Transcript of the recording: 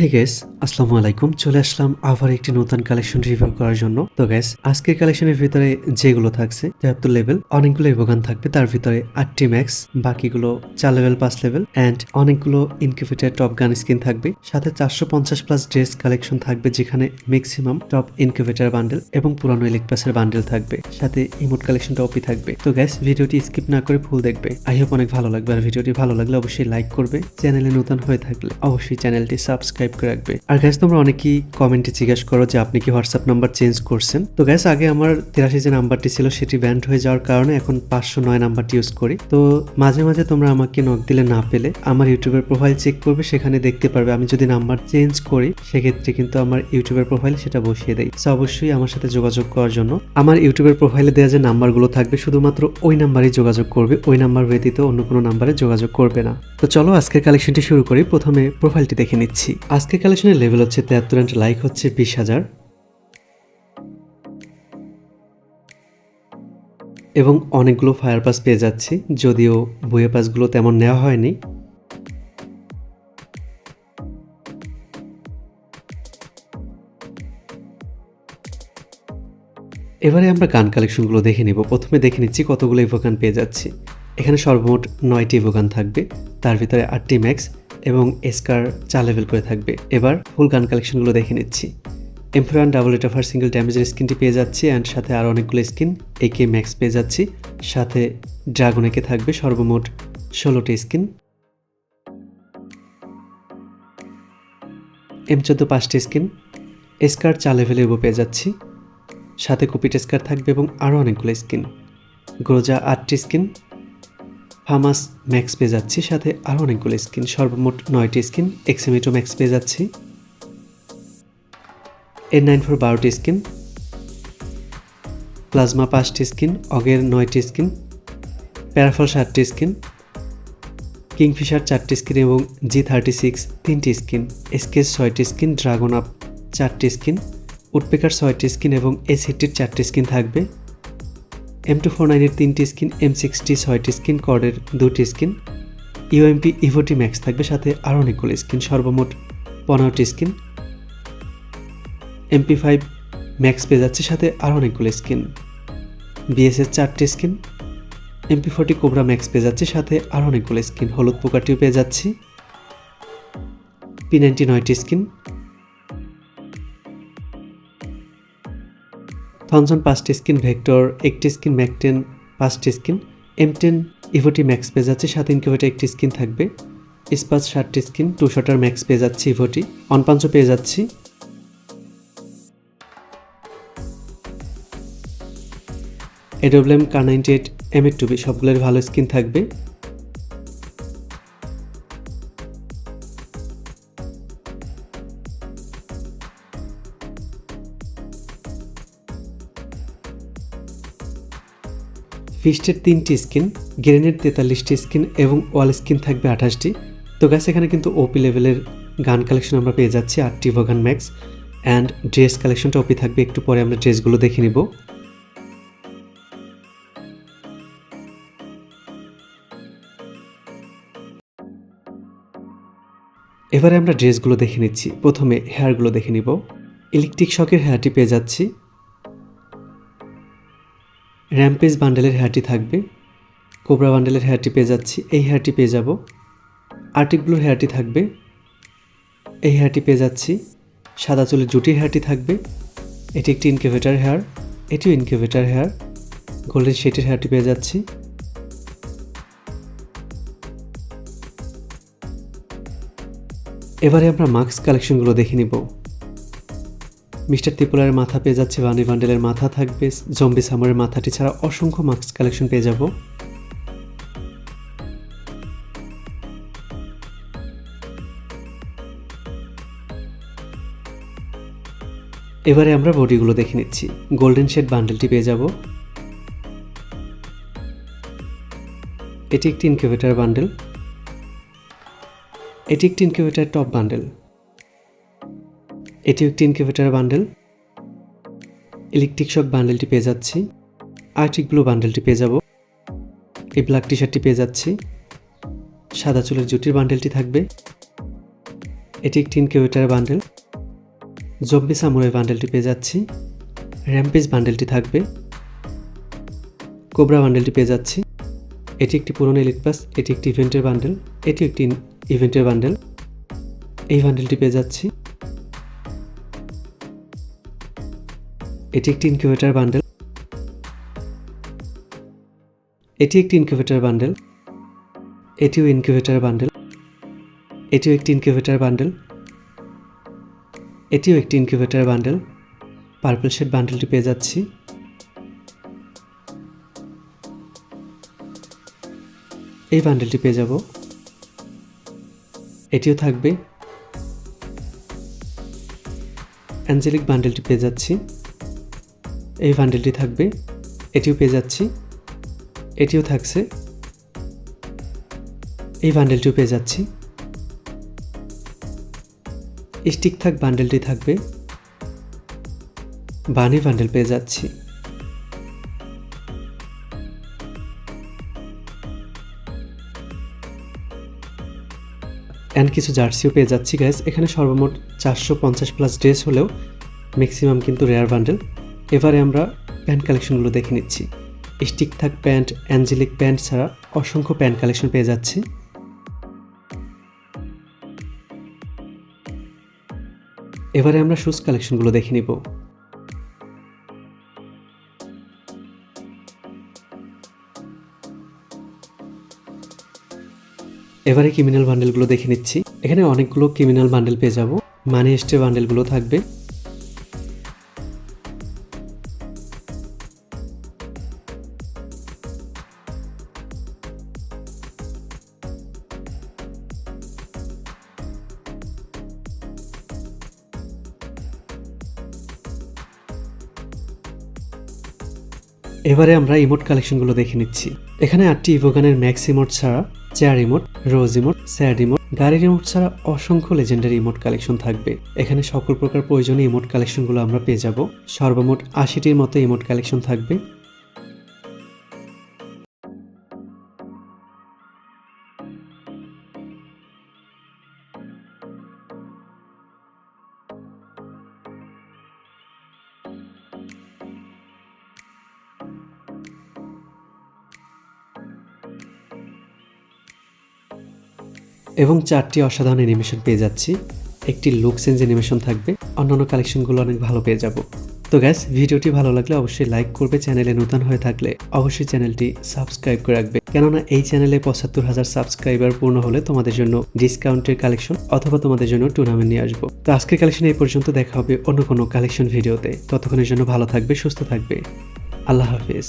হে gas আসসালামু আলাইকুম। চলে আসলাম আবার একটি নতুন কালেকশন রিভিউ করার জন্য। তো গ্যাস আজকের কালেকশনের ভিতরে যেগুলো থাকছে তেহাত্তর লেভেল অনেকগুলো ইভোগান থাকবে। তার ভিতরে আটটি ম্যাক্স বাকিগুলো চার লেভেল পাঁচ লেভেল অ্যান্ড অনেকগুলো ইনকিউবেটার টপ গান স্কিন থাকবে। সাথে চারশো পঞ্চাশ প্লাস ড্রেস কালেকশন থাকবে, যেখানে ম্যাক্সিমাম টপ ইনকিউবেটার বান্ডেল এবং পুরানো ইলেক পাসের বান্ডেল থাকবে। সাথে ইমোট কালেকশনটা অপি থাকবে। তো গ্যাস ভিডিওটি স্কিপ না করে ফুল দেখবে। আই হোপ অনেক ভালো লাগবে। আর ভিডিওটি ভালো লাগলে অবশ্যই লাইক করবে। চ্যানেলে নতুন হয়ে থাকলে অবশ্যই চ্যানেলটি সাবস্ক্রাইব করে রাখবে। আর গ্যাস তোমরা অনেকেই কমেন্টে জিজ্ঞেস করো যে আপনি কি হোয়াটসঅ্যাপ নাম্বার চেঞ্জ করছেন? তো গ্যাস আগে আমার তিরাশি যে নাম্বারটি ছিল, সেটি ব্যান্ড হয়ে যাওয়ার কারণে এখন পাঁচশো নয় নাম্বারটি ইউজ করি। তো মাঝে মাঝে তোমরা আমাকে নক দিলে না পেলে, আমার ইউটিউবের প্রোফাইল চেক করবে, সেখানে দেখতে পারবে আমি যদি নাম্বার চেঞ্জ করি, সেক্ষেত্রে কিন্তু আমার ইউটিউবের প্রোফাইল সেটা বসিয়ে দেয়। সো অবশ্যই আমার সাথে যোগাযোগ করার জন্য আমার ইউটিউবের প্রোফাইলে দেওয়া যে নাম্বারগুলো থাকবে, শুধুমাত্র ওই নাম্বারেই যোগাযোগ করবে, ওই নাম্বার ব্যতীত অন্য কোনো নাম্বারে যোগাযোগ করবে না। তো চলো, আজকের কালেকশনটি শুরু করি। প্রথমে প্রোফাইলটি দেখে নিচ্ছি। আজকের কালেকশনের লেভেল হচ্ছে তেহাত্তর অ্যান্ড লাইক হচ্ছে বিশ হাজার। এবং অনেকগুলো ফায়ার পাস পেয়ে যাচ্ছি, যদিও বইয়ে পাসগুলো তেমন নেওয়া হয়নি। এবারে আমরা গান কালেকশনগুলো দেখে নিব। প্রথমে দেখে নিচ্ছি কতগুলো ইভোগান পেয়ে যাচ্ছি। এখানে সর্বমোট নয়টি ইভোগান থাকবে। তার ভিতরে আটটি ম্যাক্স এবং এসকার চার লেভেল করে থাকবে। এবার ফুল গান কালেকশনগুলো দেখে নিচ্ছি। এমফ্রান ডাবল এটাফার সিঙ্গেল ড্যামেজের স্কিনটি পেয়ে যাচ্ছি অ্যান্ড সাথে আরও অনেকগুলো স্কিন একে ম্যাক্স পেয়ে যাচ্ছি। সাথে ড্রাগন একে থাকবে সর্বমোট ষোলোটি স্কিন এম চোদ্দ পাঁচটি স্কিন এসকার চার লেভেলে এবো পেয়ে যাচ্ছি। সাথে কুপিট স্কার থাকবে এবং আরও অনেকগুলো স্কিন গ্রোজা আটটি স্কিন ফামাস ম্যাক্স পেয়ে যাচ্ছি, সাথে আরও অনেকগুলো স্কিন, সর্বমোট নয়টি স্কিন এক্সিমেটো ম্যাক্স পেয়ে যাচ্ছি। এর নাইন ফোর বারোটি স্কিন প্লাজমা পাঁচটি স্কিন অগের নয়টি স্কিন প্যারাফল সাতটি স্কিন কিংফিশার চারটি স্কিন এবং জি থার্টি সিক্স তিনটি স্কিন এসকেস ছয়টি স্কিন ড্রাগন আপ চারটি স্কিন উডপেকার ছয়টি স্কিন এবং এস হিটটির চারটি স্কিন থাকবে। এম টু ফোর নাইনের তিনটি স্কিন এম সিক্সটি ছয়টি স্কিন কর্ডের দুটি স্কিন ইউএমপি ইভোটি ম্যাক্স থাকবে, সাথে আরও অনেকগুলো স্কিন, সর্বমোট পনেরোটি স্কিন। এমপি ফাইভ ম্যাক্স পেয়ে যাচ্ছে, সাথে আরও অনেকগুলো স্কিন। বিএসএস চারটি skin MP forty cobra max পেয়ে যাচ্ছে, সাথে আরও অনেকগুলো স্কিন। হলুদ পোকাটিও পেয়ে যাচ্ছি। পি নাইনটি নয়টি স্কিন থনসন পাঁচটি স্কিন ভেক্টর, একটি স্কিন ম্যাকটেন, পাঁচটি স্কিন এম টেন ইভোটি ম্যাক্স পেয়ে যাচ্ছে সাত ইনকিউবেটর একটি স্কিন থাকবে। ইস্পাস ষাটটি স্কিন, টু শটার ম্যাক্স পেয়ে যাচ্ছি ইভোটি। অনপাঞ্চও পেয়ে যাচ্ছি। AWM Kar ninety eight, M এর টুবি সবগুলোর ভালো স্কিন থাকবে। ফিস্টের তিনটি স্কিন গ্রেনের তেতাল্লিশটি স্কিন এবং ওয়াল স্কিন থাকবে আঠাশটি। তো গ্যাস এখানে কিন্তু ওপি লেভেলের গান কালেকশন আমরা পেয়ে যাচ্ছি, আটটি ভোগান ম্যাক্স অ্যান্ড ড্রেস কালেকশনটা ওপি থাকবে। একটু পরে আমরা ড্রেসগুলো দেখে নিব। এবারে আমরা ড্রেসগুলো দেখে নিচ্ছি। প্রথমে হেয়ারগুলো দেখে নিব। ইলেকট্রিক শকের হেয়ারটি পেয়ে যাচ্ছি। র্যাম্পেজ বান্ডেলের হেয়ারটি থাকবে। কোবরা বান্ডেলের হেয়ারটি পেয়ে যাচ্ছি। এই হেয়ারটি পেয়ে যাব। আর্টিক ব্লুর হেয়ারটি থাকবে। এই হেয়ারটি পেয়ে যাচ্ছি। সাদা চুলের জুটির হেয়ারটি থাকবে। এটি একটি ইনকিউবেটার হেয়ার এটিও ইনকিউবেটার হেয়ার গোল্ডেন শেটের হেয়ারটি পেয়ে যাচ্ছি। এবারে আমরা মাস্ক কালেকশনগুলো দেখে নিব। মিস্টার ত্রিপুলার মাথা পেয়ে যাচ্ছে বানি বান্ডেলের মাথা থাকবে। জম্বি সামারের মাথাটি ছাড়া অসংখ্য মাস্ক কালেকশন পেয়ে যাব। এবারে আমরা বডিগুলো দেখে নিচ্ছি। গোল্ডেন শেড বান্ডেলটি পেয়ে যাব। এটি একটি ইনকিউবেটার বান্ডেল এটি একটি ইনকিউবেটার টপ বান্ডেল এটিও একটি ইনকিউবেটার বান্ডেল ইলেকট্রিক শক বান্ডেলটি পেয়ে যাচ্ছি। আর্টিক ব্লু বান্ডেলটি পেয়ে যাব। এই ব্ল্যাক টি শার্টটি পেয়ে যাচ্ছি। সাদা চুলের জুটির বান্ডেলটি থাকবে। এটি একটি ইনকিউবেটার বান্ডেল জম্বি সামুরাই বান্ডেলটি পেয়ে যাচ্ছি। র্যাম্পেজ বান্ডেলটি থাকবে। কোবরা বান্ডেলটি পেয়ে যাচ্ছি। এটি একটি পুরনো এলিট পাস এটি একটি ইভেন্টের বান্ডেল এটি একটি ইভেন্টের বান্ডেল এই বান্ডেলটি পেয়ে যাচ্ছি। এটি একটি ইনকিউবেটার বান্ডেল এটি একটি ইনকিউবেটার বান্ডেল এটিও ইনকিউবেটার বান্ডেল এটিও একটি ইনকিউবেটার বান্ডেল এটিও একটি ইনকিউবেটার বান্ডেল পার্পল শেড বান্ডেলটি পেয়ে যাচ্ছি। এই বান্ডেলটি পেয়ে যাব। এটিও থাকবে। অ্যাঞ্জেলিক বান্ডেলটি পেয়ে যাচ্ছি। এই বান্ডেলটি থাকবে। এটিও পেয়ে যাচ্ছি। এটিও থাকছে। এই বান্ডেলটিও পেয়ে যাচ্ছি। স্টিক থাক বান্ডেলটি থাকবে। বানি বান্ডেল পেয়ে যাচ্ছি। অ্যান্ড কিছু জার্সিও পেয়ে যাচ্ছি গ্যাস এখানে সর্বমোট চারশো পঞ্চাশ প্লাস ড্রেস হলেও ম্যাক্সিমাম কিন্তু রেয়ার বান্ডেল এবারে আমরা প্যান্ট কালেকশনগুলো দেখে নিচ্ছি। স্টিক থাক প্যান্ট, অ্যাঞ্জেলিক প্যান্ট ছাড়া অসংখ্য প্যান্ট কালেকশন পেয়ে যাচ্ছি। এবারে আমরা শুজ কালেকশনগুলো দেখে নিব। এবারে ক্রিমিনাল বান্ডেলগুলো দেখে নিচ্ছি। এখানে অনেকগুলো ক্রিমিনাল বান্ডেল পেয়ে যাব। মানি স্টে বান্ডেলগুলো থাকবে। এবারে আমরা ইমোট কালেকশনগুলো দেখে নিচ্ছি। এখানে আটটি ইভোগানের ম্যাক্স ইমোট ছাড়া, chair emote rose emote sad emote গাড়ির ইমোট ছাড়া অসংখ্য লেজেন্ডারি ইমোট কালেকশন থাকবে। এখানে সকল প্রকার প্রয়োজনীয় ইমোট কালেকশনগুলো আমরা পেয়ে যাব। সর্বমোট আশিটির মতো ইমোট কালেকশন থাকবে। এবং চারটি অসাধারণ অ্যানিমেশন পেয়ে যাচ্ছি। একটি লুক চেঞ্জ অ্যানিমেশন থাকবে। অন্যান্য কালেকশনগুলো অনেক ভালো পেয়ে যাব। তো গ্যাস ভিডিওটি ভালো লাগলে অবশ্যই লাইক করবে চ্যানেলে নতুন হয়ে থাকলে অবশ্যই চ্যানেলটি সাবস্ক্রাইব করে রাখবে। কেননা এই চ্যানেলে পঁচাত্তর হাজার সাবস্ক্রাইবার পূর্ণ হলে তোমাদের জন্য ডিসকাউন্টের কালেকশন অথবা তোমাদের জন্য টুর্নামেন্ট নিয়ে আসব। তো আজকের কালেকশন এই পর্যন্ত, দেখা হবে অন্য কোনো কালেকশন ভিডিওতে ততক্ষণের জন্য ভালো থাকবে, সুস্থ থাকবে। আল্লাহ হাফিজ।